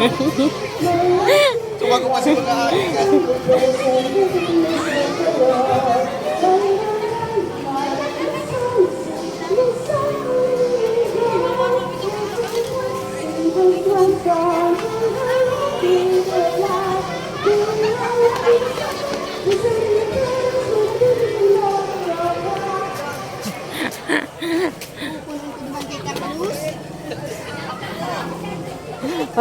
Tuwag ko kasi mag-aari.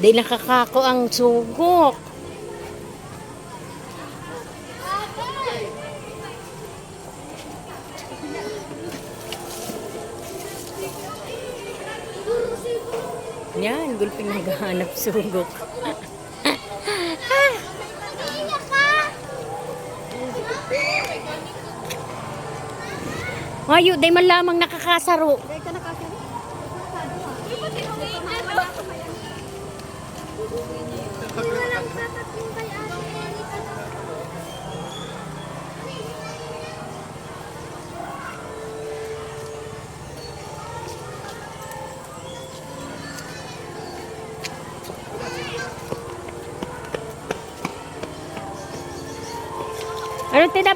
Di nakakako ang sugok. Yan, gulping naghahanap sugok. Ayo, day man lamang nakakasaro.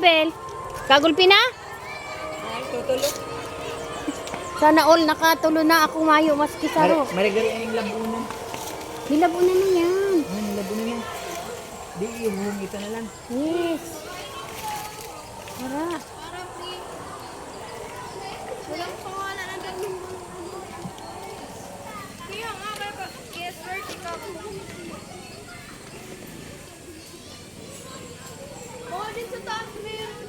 Tinabel? Kagulpi na? Sana all nakatulo na ako mayo maski saro. Marigari ang labunan. Hilabo na yan. Ano labunan yan? Di yung humita na lang. Yes. Tara. Walang pangalan ang dami. Kaya nga, kaya yes, vertical. Oh, din sa taas meron.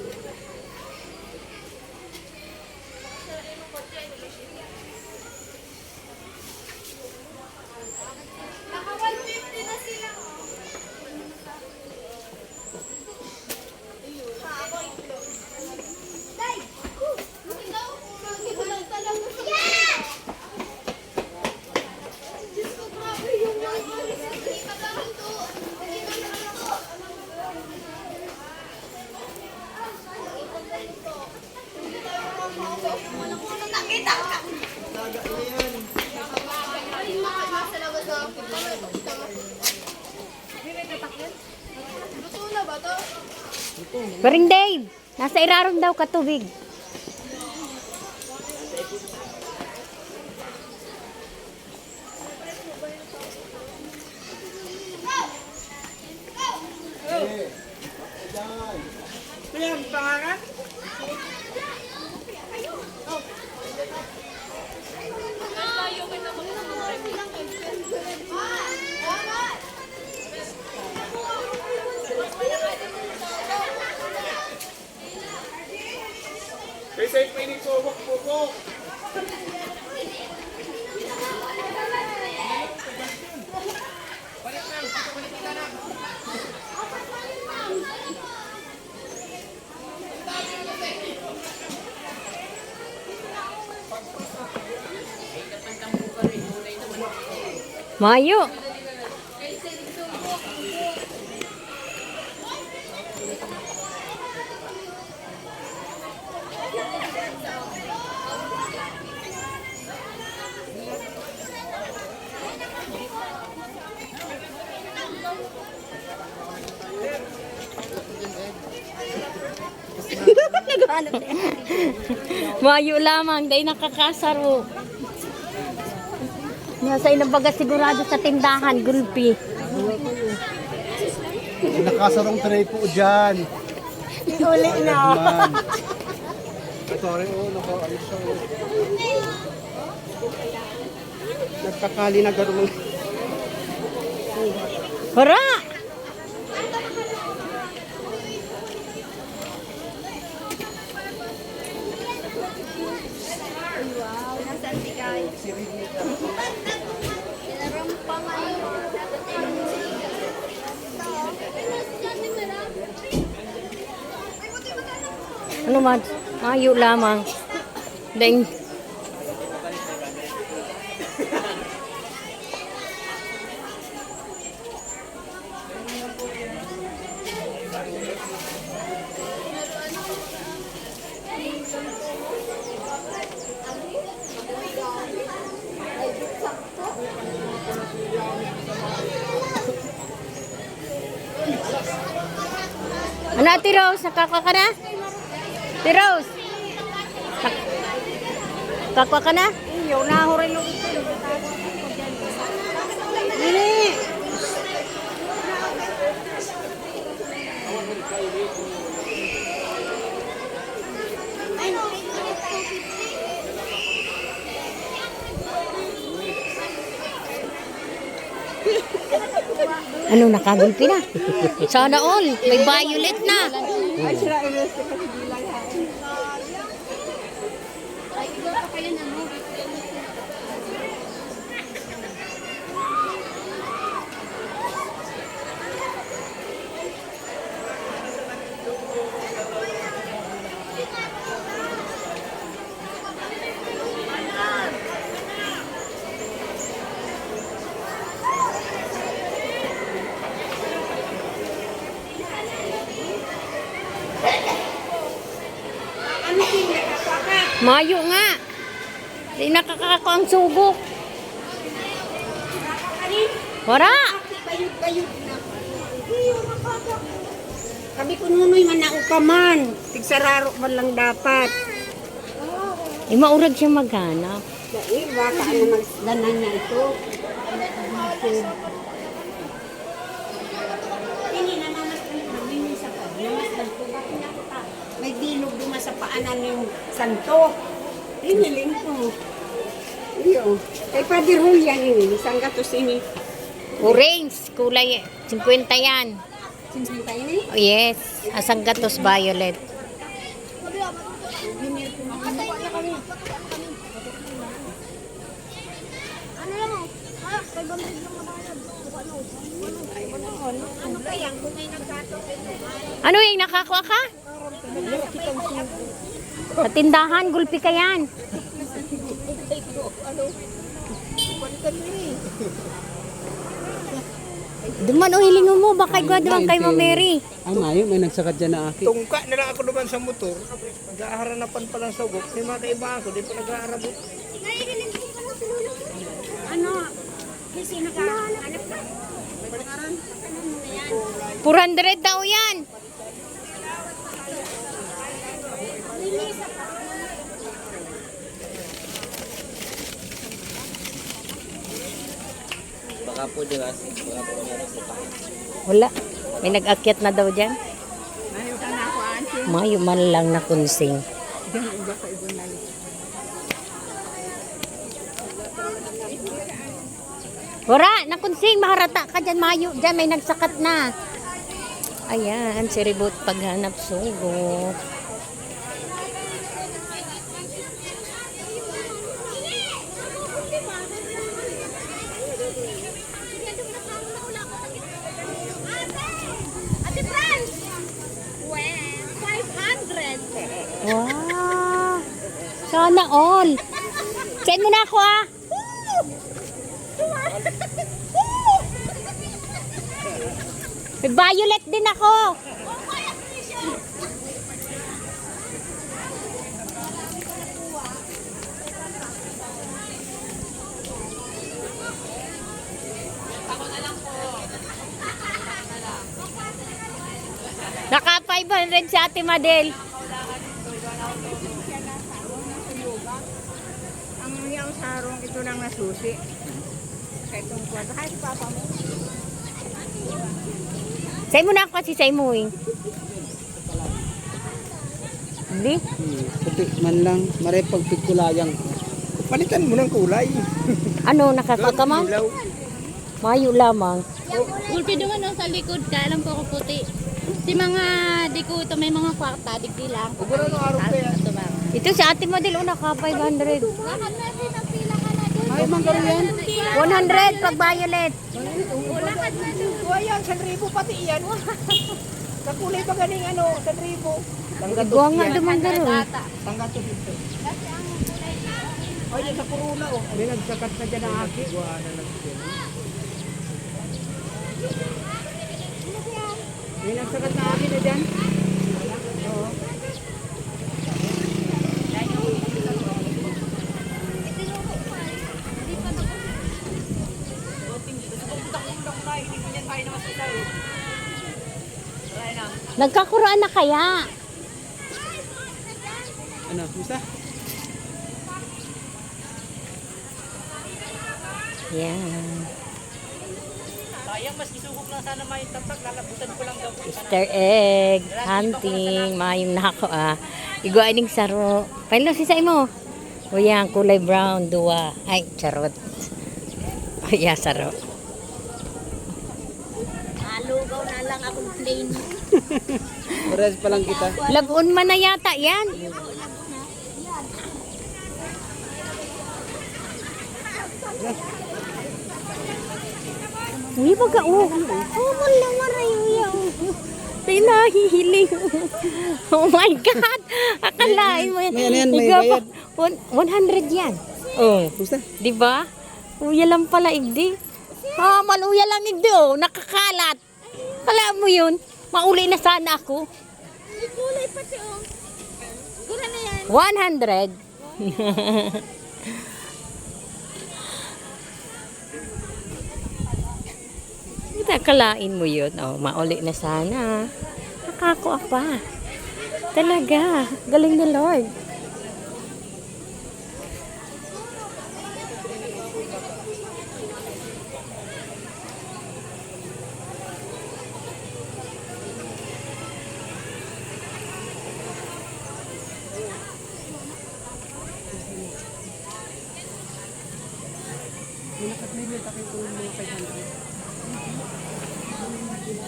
Naka 150 na sila. Day! Ikaw, ito lang talaga sa Diyos ko, grabe yung mga Hindi ka ba ito? Hindi ka ba ito? Nakita ka! Ay, makakasa lang sa Luto na ba to? Paring Dave, nasa irarong daw katubig. Kaya ang pangarap? Kaysa yung pinig subok po po. Mayo. Mayo lamang, dahil nakakasaro. Nasa inabaga sigurado sa tindahan, gulpi. May nakasarong tray po dyan. Uli na. Sorry, oh, nako, ano siya, oh. Nagkakali na gano'n. Hara! Ano man? Mayo lamang. Ding. Ano, Ate Rose? Nakakwa ka na? Nak- Nakakwa ka na? Iyo, nahuray yung Dili. Ano nakagulpi na? Sana all. May violet na. Ay, sila Mayo nga. Di nakakako ang sugok. Wara. Bayod-bayod na. Sabi ko nunoy man na ukaman. Tigsararo man lang dapat. Eh, maurag siya maghanap. Na eh, baka ano magdanan niya ito. Ini namamasdan ko namin sa pag. Namasdan ko. Bakit na ta? May dilog duma sa paanan yung santo. Hiniling ko. Iyo. Kay Padre Julian ini. Isang gatos ini. Orange. Kulay. 50 yan. Sinsinta ini. Oh, yes. Asang gatos violet. Ano lang oh? Ah, 500 lang mabayad. Ano? Ano ba yan? Kung may nagkato. Ano yung nakakuha ka? Sa tindahan, gulpi ka yan. Duman o hilingo mo, baka igwa naman kay Ma'am Mary. Ang mayo, may nagsakad dyan na aki. Tungka na lang ako naman sa motor. Nag-aharanapan pa lang sa ugok. May mga kaiba ako, di pa nag-aarabot. Ano? Kasi nakahanap ka. 400 daw yan. Baka po di kasi. Baka po meron sa Wala. May nag-akyat na daw dyan. Ayaw ka na ako, auntie. Mayo man lang na kunsing. Diyan, iba ka ibon na Wala, nakunsing, maharata ka dyan, mayo. Dyan, may nagsakat na. Ayan, si Ribot paghanap sugo. Ate Franz! Well, 500. Wow! All. Send mo na ako ah. May violet din ako. Naka 500 si Ate Madel. Ang yung lang nasusi. Kaya itong kwarto. Ay, si Papa mo. Say mo na ako kasi say mo eh. Hindi? Hmm, Puti man lang, maray pagpikulayang. Palitan mo ng kulay. Ano, nakakakaman? Ilaw. Mayo lamang. Gulpi naman no, sa likod ka, alam ko ko puti. Si mga di ko ito may mga kwarta, digdi lang. Ng kaya. Ito si ate mo dil, una ka 500. Bakit meron ang pila ka Ay, manggaro yan. 100 pag violet. O, ayan, 1,000 pati yan. Nakulay pa ganing ano, 1,000. Tangga Iguang nga dumangaro. Tangga to dito. Ay, yan sa Corona, oh. May nagsakat na dyan ang aki. May nagsakat na aki na dyan. Nagkakuraan na kaya? Ano, isa? Yan. Sayang, mas isugok lang sana may tatak, lalabutan ko lang daw. Easter egg, hunting, mayong nako ah. Iguaning saro. Pailo si sa imo. O yan, kulay brown, dua. Ay, charot. O yan, saro. Na lang akong plain. Parehas pa lang kita. Lagun man na yata yan. Uy, baga, oh. Oh, wala marayo yan. Pinahihiling. Oh my God. Akalain mo yan. May ano yan, may bayad. One- 100 yan. Oh. Gusto? Di ba? Uya lang pala igdi. Ha, maluya lang igdi oh, nakakalat. Alam mo yun, mauli na sana ako. May kulay pati oh. Gula na yan. 100. Nakalain mo yun. Oh, mauli na sana. Nakako pa. Talaga. Galing ni Lord.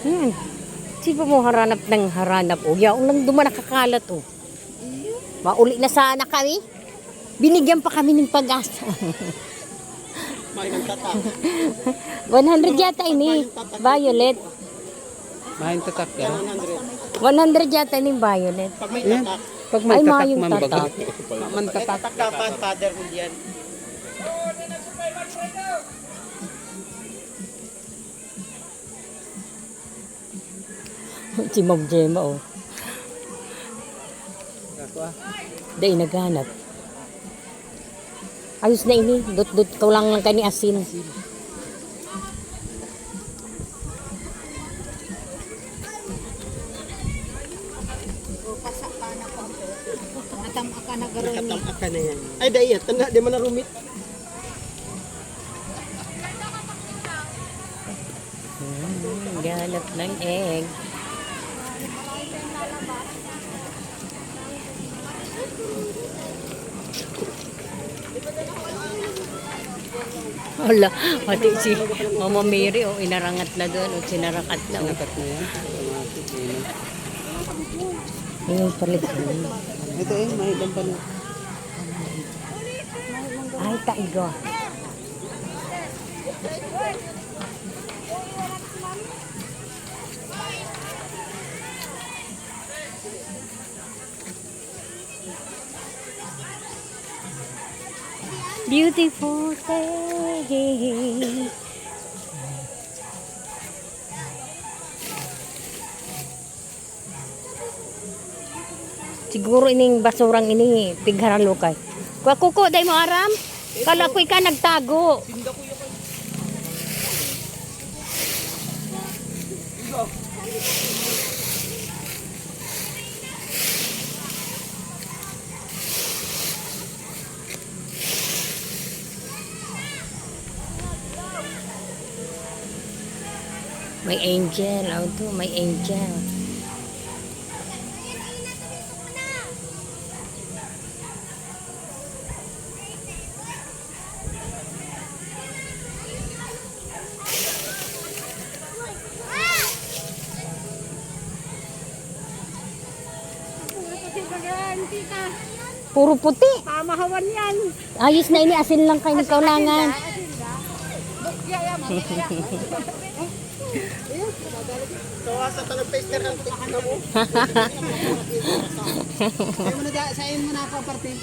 Hmm. Sino mo haranap ng haranap? O, yaong lang duman nakakalat o. Mauli na sana kami. Binigyan pa kami ng pag-asa. May nagtatak. 100 yata ini. Violet. May tatak yan. 100 yata ini violet. Pag may tatak, Pag may Ay, tatak, ma'am, tatak. Man tatak. tatak mo diyan. si Ma'am Gemma o. Ako ah. Dahil naghanap. Ayos na ini. Dut-dut ko lang lang kani asin. Atam ka na yan. Ay, dahil yan. Tanda, di mo na rumit. Hmm, ganap ng egg. Wala, pati si Mama Mary o inarangat na doon o sinarakat na o. Tatak na yan. Automatic. Yun. Yung palit. Ito eh, may ilang pa na. Ay, taigo. Beautiful day. Siguro ining basurang ini pigharalukay. Kuya kuko day mo aram. Kala ko ka nagtago. May angel. Oh, to, may angel. Puro puti. Pamahawan yan. Ayos na ini, asin lang kayo ng kaulangan. Tawa sa tanong pester ang tikna mo. Sa'yo mo na na papartin.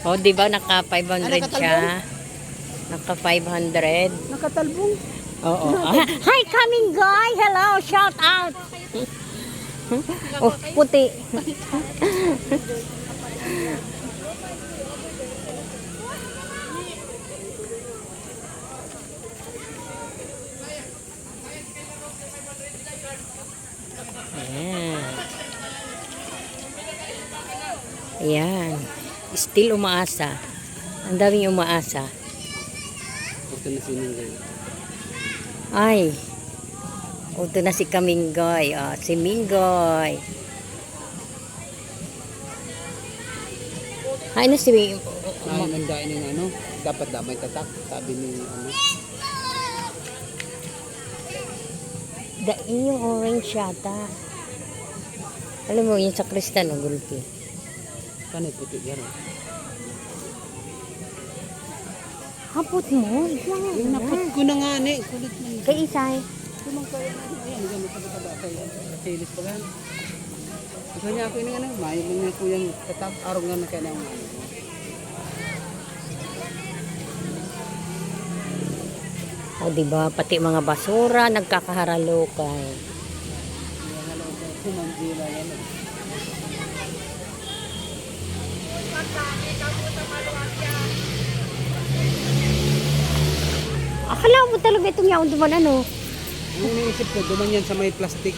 O, di ba naka 500 siya? Naka 500. Nakatalbong. Oo. Ah, Hi, coming guy! Hello, shout out! oh, puti. Ayan. Still umaasa. Ang daming umaasa. Ito na siningay. Ay. Ito na si Kaminggoy. O, si Minggoy. Ay, na si Ming... Ay, nandain ng ano, dapat damay tatak, sabi ni ano. Da, yung orange yata. Alam mo, yun sa kristal, ang gulpi. Kanay puti gano'n. Hapot mo. Yung ko na nga ni, kulit na yun. Kay Isay. Kumang kaya na, ayan, kaya, katilis pa gan. Gusto niya ako yung ano, mayo lang na kuyang tatak, araw nga na kaya na yung. O, diba? Pati mga basura, nagkakaharalukay. Kumanjila yan. Akala mo talaga itong yaon duman ano? Yung iniisip ko, duman yan sa may plastic.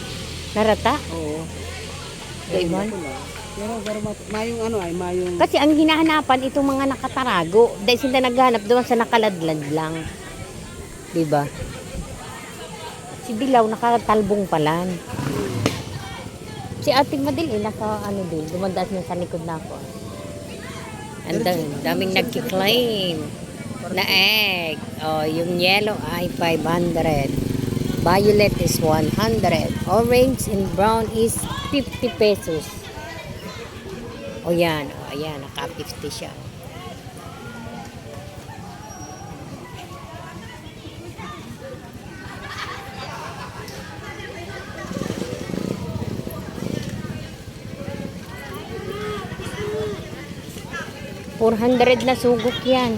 Narata? Oo. Lang. Pero, pero mayong ano ay, mayong... Kasi ang hinahanapan itong mga nakatarago. Dahil sila naghanap doon sa nakaladlad lang. Diba? Si Dilaw nakatalbong palan. Si Ate Madil eh, naka ano din, dumandas niya sa likod na ako. Ang dam- daming nagkiklaim na egg. Oh, yung yellow ay 500. Violet is 100. Orange and brown is 50 pesos. O yan, o ayan, naka 50 siya. Four hundred na sugok yan.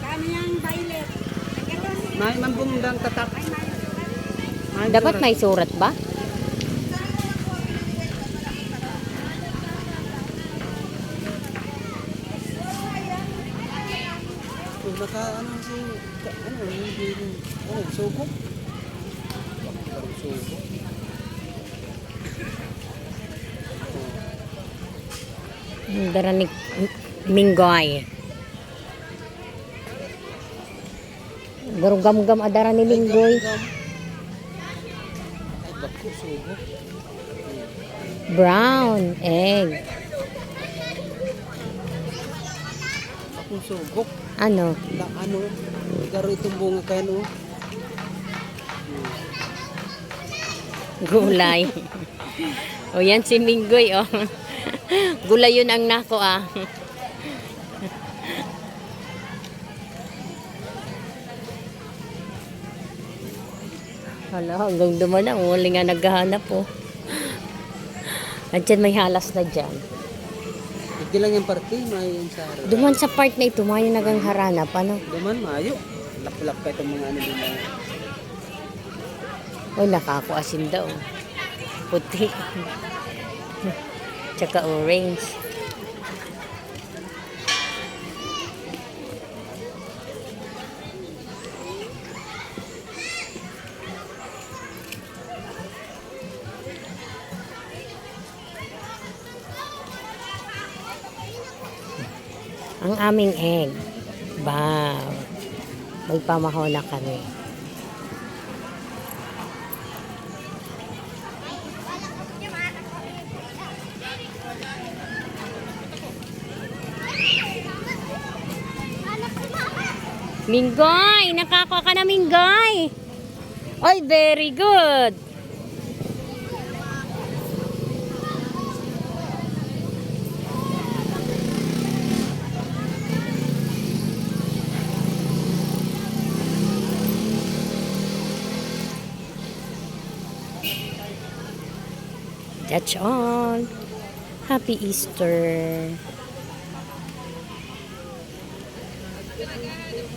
Kami ang violet. May mambumdang tatak. May Dapat surat. may surat ba? Kung naka, ano, si, ka- ano, hindi, ano, sugo. Parang sugo. Ang Minggoy. Garugam-gam adara ni Minggoy. Brown egg. Ako sugo. Ano? Na, ano, garo itong bunga kayo, no? Gulay. o yan si Minggoy, oh. Gulay yun ang nako, ah. Hala, hanggang duman na. Muli nga naghahanap, oh. At dyan may halas na dyan. Hindi lang yung parte, may yung sa harap. Duman sa part na ito, may nagang haranap, ano? Duman, mayo. Lap-lap ka itong mga ano na. Uy, nakakuasin daw. Puti. Tsaka orange. Aming egg. Wow. May pamahaw na kami. Minggoy! Nakakuha ka na, Minggoy! Oy, very good! That's all. Happy Easter.